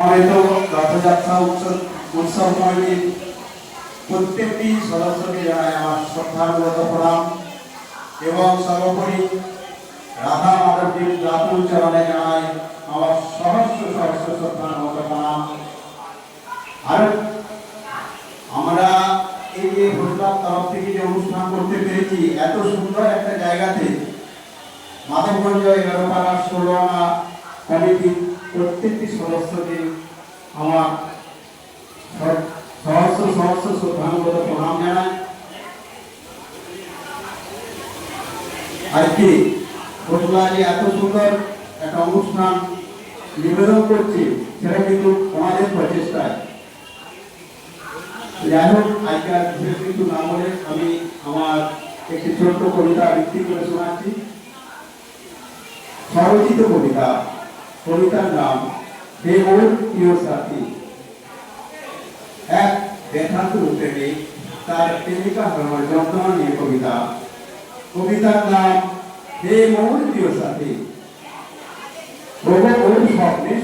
হয়তো রথযাত্রা উৎসব উৎসব কমিটির প্রত্যেকটি সদস্যকে জানাই আমার শ্রদ্ধানুগত প্রণাম এবং সর্বোপরি রাধা মাধবজির রাতুল চরণে জানাই আমার সহস্র সহস্র শ্রদ্ধানুগত প্রণাম। আর আমরা এই যে হরিলাল তরফ থেকে যে অনুষ্ঠান করতে পেরেছি, এত সুন্দর একটা জায়গাতে মাধবগঞ্জ এগারোপাড়া ষোলো আনা কমিটির প্রত্যেকটি সদস্যকে আমার সহস্র সহস্র শ্রদ্ধানুগত প্রণাম জানাই। আজকে ঘটনা এত সুন্দর একটা অনুষ্ঠান নিবেদন করছে, সেটা কিন্তু আমাদের প্রচেষ্টায়। যাই হোক আজকাল বিশেষ কিছু না বলে আমি আমার একটি ছোট্ট কবিতা আবৃত্তি করে শোনাচ্ছি। স্বরচিত কবিতা। কবিতার নাম, হে প্রিয় সাথী। এক ব্যথাতুর প্রেমিক তার প্রেমিকা যন্ত্রণা নিয়ে কবিতা। কবিতার নাম, হে মোর প্রিয় সাথী। ওর স্বপ্নের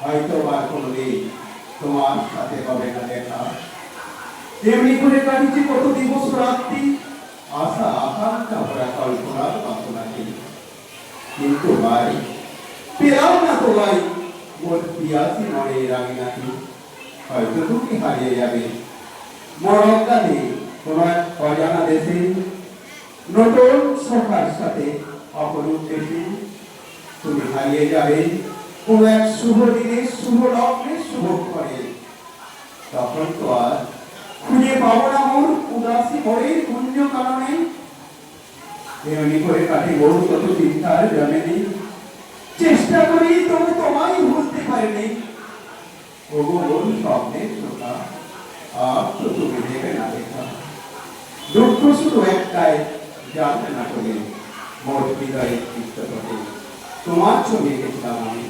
হয়তো বা কোনোদিন তোমার সাথে হবে না দেখা। তেমনি করে কত দিবস রাত্রি, আশা, আকাঙ্ক্ষা ভরা কল্পনার কিন্তু ভাই পেলাম না তো ভাই। মোর পিয়াসি মরে রাগে নাকি? হয়তো তুমি হারিয়ে যাবে। মরণকালে কোন এক অজানা দেশে নতুন সরকার সাথে অপরূপ দেশে তুমি হারিয়ে যাবে। কোন এক শুভ দিনে, শুভ লগ্নে শুভ করে তখন তো আর খুঁজে পাবো না মোর উদাসী মরে পুণ্য কারণে এমনি করে কাটে বহু কত চিন্তার জমেনি চেষ্টা করি, তবু তোমায় ভুলতে পারিনি। ওগো বল স্বপ্নের চোখা আর তো তুমি দেবে না দেখা। দুঃখ একটাই জানতে না করে মোর হৃদয়ে তোমার ছবি দেখলাম আমি।